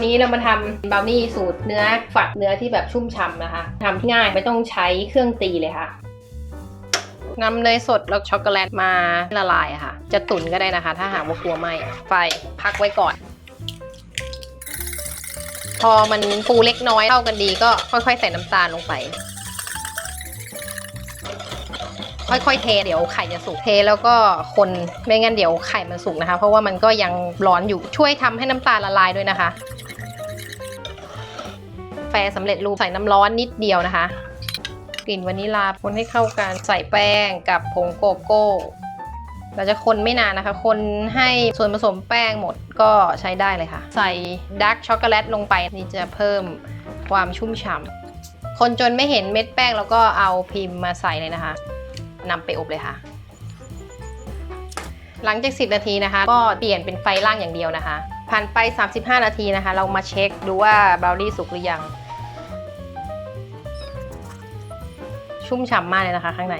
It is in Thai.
วันนี้เรามาทำบราวนี่สูตรเนื้อฝักเนื้อที่แบบชุ่มฉ่ำนะคะทำง่ายไม่ต้องใช้เครื่องตีเลยค่ะนำเนยสดแล้วช็อกโกแลตมาละลายค่ะ จะตุ๋นก็ได้นะคะ ถ้าหากว่ากลัวไหมไฟพักไว้ก่อน พอมันฟูเล็กน้อยเข้ากันดีก็ค่อยๆ ใส่น้ำตาลลงไป ค่อยๆเทเดี๋ยวไข่จะสุกเทแล้วก็คนไม่งั้นเดี๋ยวไข่มันสุกนะคะ เพราะว่ามันก็ยังร้อนอยู่ช่วยทำให้น้ำตาลละลายด้วยนะคะ แฟสำเร็จรูปใส่น้ำร้อนนิดเดียวนะคะ กลิ่นวานิลลาคนให้เข้ากันใส่แป้งกับผงโกโก้ เราจะคนไม่นานนะคะ คนให้ส่วนผสมแป้งหมดก็ใช้ได้เลยค่ะ ใส่ดาร์กช็อกโกแลตลงไปนี่จะเพิ่มความชุ่มฉ่ำคนจนไม่เห็นเม็ดแป้งแล้วก็เอาพิมพ์มาใส่เลยนะคะนำไปอบเลยค่ะหลังจาก 10 นาทีนะคะ ก็เปลี่ยนเป็นไฟล่างอย่างเดียวนะคะ ผ่านไป 35 นาทีนะคะ เรามาเช็คดูว่าบราวนี่สุกหรือยัง ชุ่มฉ่ำมากเลยนะคะข้างใน